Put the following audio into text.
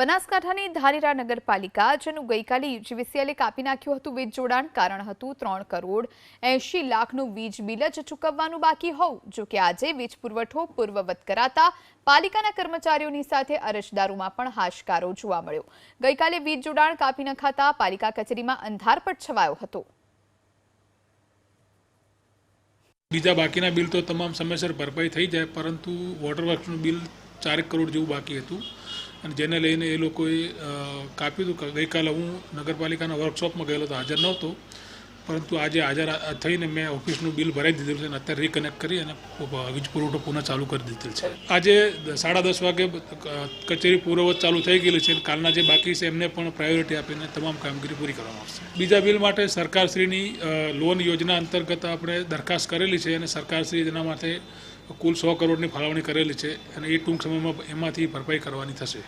બનાસકાંઠાની ધાનેરા નગરપાલિકા જેનું ગઈકાલે યુજીવીસીએલે કાપી નાખ્યું હતું વીજ જોડાણ કારણ હતું ત્રણ કરોડ એંશી લાખનું વીજ બિલ જ ચૂકવવાનું બાકી હોવું જોકે આજે વીજ પુરવઠો પૂર્વવત કરાતા પાલિકાના કર્મચારીઓની સાથે અરજદારોમાં પણ હાશકારો જોવા મળ્યો. ગઈકાલે વીજ જોડાણ કાપી નખાતા પાલિકા કચેરીમાં અંધારપટ છવાયો હતો. બીજા બાકીના બિલ તો તમામ સમયસર ભરપાઈ થઈ જાય, પરંતુ વોટર વર્કનું બિલ ચારેક કરોડ જેવું બાકી હતું. અને જેને લઈને એ લોકોએ કાપ્યું હતું ગઈકાલે હું નગરપાલિકાના વર્કશોપમાં ગયેલો તો હાજર નહોતો, પરંતુ આજે હાજર થઈને મેં ઓફિસનું બિલ ભરાઈ દીધેલું છે અને અત્યારે રિકનેક્ટ કરી અને વીજ પુરવઠો પુનઃ ચાલુ કરી દીધેલ છે. આજે સાડા દસ વાગે કચેરી પૂર્વવત ચાલુ થઈ ગયેલી છે અને કાલના જે બાકી છે એમને પણ પ્રાયોરિટી આપીને તમામ કામગીરી પૂરી કરવામાં આવશે. બીજા બિલ માટે સરકારશ્રીની લોન યોજના અંતર્ગત આપણે દરખાસ્ત કરેલી છે અને સરકારશ્રી તેના માટે કુલ સો કરોડની ફાળવણી કરેલી છે અને એ ટૂંક સમયમાં એમાંથી ભરપાઈ કરવાની થશે.